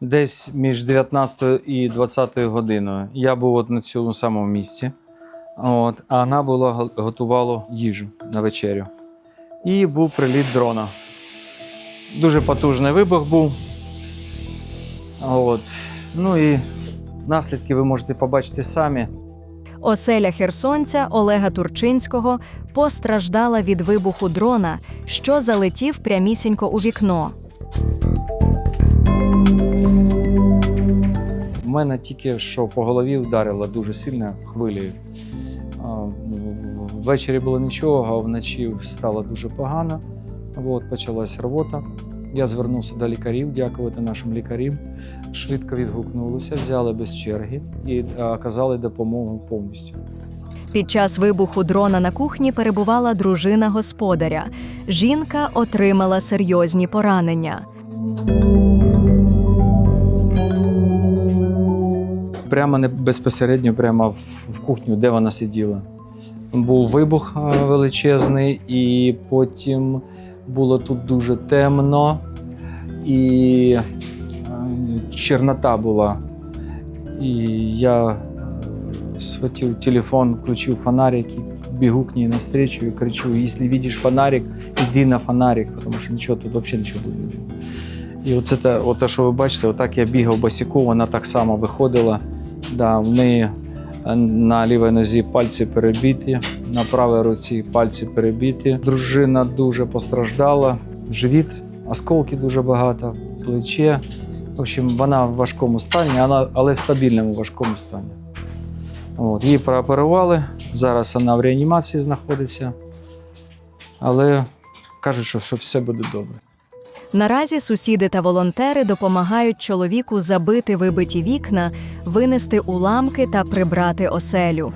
Десь між 19 і 20 годиною я був от на цьому самому місці. От, а вона була готувала їжу на вечерю. І був приліт дрона. Дуже потужний вибух був. От. Ну і наслідки ви можете побачити самі. Оселя херсонця Олега Турчинського постраждала від вибуху дрона, що залетів прямісінько у вікно. У мене тільки що по голові вдарило дуже сильно хвилею. Ввечері було нічого, а вночі стало дуже погано. От, почалась робота. Я звернувся до лікарів, дякувати нашим лікарям. Швидко відгукнулися, взяли без черги і оказали допомогу повністю. Під час вибуху дрона на кухні перебувала дружина господаря. Жінка отримала серйозні поранення. Прямо не безпосередньо, прямо в, кухню, де вона сиділа. Був вибух е, величезний, і потім було тут дуже темно, і е, чорнота була. І я е, схватив телефон, включив фонарик і бігу к ней навстречу і кричу: якщо бачиш фонарик, йди на фонарик, тому що нічого тут взагалі нічого не буде. І оце те, що ви бачите, отак я бігав босіку, вона так само виходила. Да, в неї на лівій нозі пальці перебиті, на правій руці пальці перебиті. Дружина дуже постраждала, живіт, осколки дуже багато, плече. В общем, вона в важкому стані, але в стабільному важкому стані. От, її прооперували. Зараз вона в реанімації знаходиться. Але кажуть, що все буде добре. Наразі сусіди та волонтери допомагають чоловіку забити вибиті вікна, винести уламки та прибрати оселю.